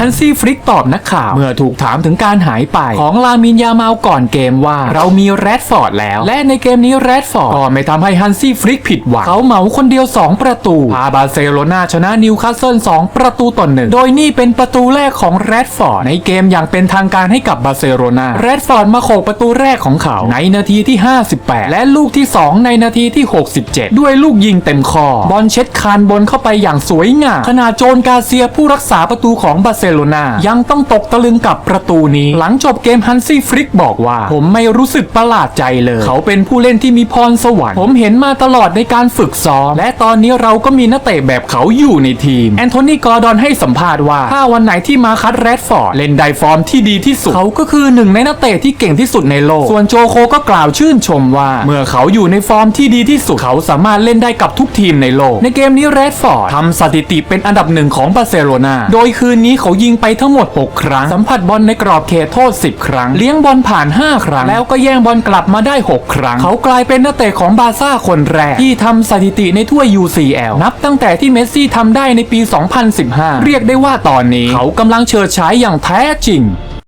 ฮันซี่ฟริกตอบนักข่าว เมื่อถูกถามถึงการหายไป ของลามินยาเมาก่อนเกมว่า เรามีแรดฟอร์ดแล้ว และในเกมนี้แรดฟอร์ดก็ไม่ทำให้ฮันซี่ฟริกผิดหวัง เขาเหมาคนเดียว 2 ประตู พาบาร์เซโลนาชนะนิวคาสเซิล2ประตูต่อหนึ่งโดยนี่เป็นประตูแรกของแรดฟอร์ดในเกมอย่างเป็นทางการให้กับบาร์เซโลนาแรดฟอร์ดมาโขกประตูแรกของเขา ในนาทีที่ 58 และลูกที่ 2 ในนาทีที่ 67 ด้วยลูกยิงเต็มคอบอลเช็ดคานบนเข้าไปอย่างสวยงามขณะโจนกาเซียผู้รักษาประตูของบาร์เซโลนายังต้องตกตะลึงกับประตูนี้ หลังจบเกมฮันซี่ฟริกบอกว่า ผมไม่รู้สึกประหลาดใจเลย เขาเป็นผู้เล่นที่มีพรสวรรค์ ผมเห็นมาตลอดในการฝึกซ้อม และตอนนี้เราก็มีนักเตะแบบเขาอยู่ในทีม แอนโทนีกอร์ดอนให้สัมภาษณ์ว่า ถ้าวันไหนที่มาคัดแรดฟอร์ดเล่นได้ฟอร์มที่ดีที่สุด เขาก็คือหนึ่งในนักเตะที่เก่งที่สุดในโลก ส่วนโจโคก็กล่าวชื่นชมว่า เมื่อเขาอยู่ในฟอร์มที่ดีที่สุดเขาสามารถเล่นได้กับทุกทีมในโลก ในเกมนี้แรดฟอร์ดทำสถิติเป็นอันดับหนึ่งของบาร์เซโลนาโดยคืนนี้เขายิงไปทั้งหมด 6 ครั้ง สัมผัสบอลในกรอบเขตโทษ 10 ครั้ง เลี้ยงบอลผ่าน 5 ครั้ง แล้วก็แย่งบอลกลับมาได้ 6 ครั้ง เขากลายเป็นนักเตะของบาซ่าคนแรก ที่ทำสถิติในถ้วย UCL นับตั้งแต่ที่เมสซี่ทำได้ในปี 2015 เรียกได้ว่าตอนนี้ เขากำลังเชิดฉายอย่างแท้จริง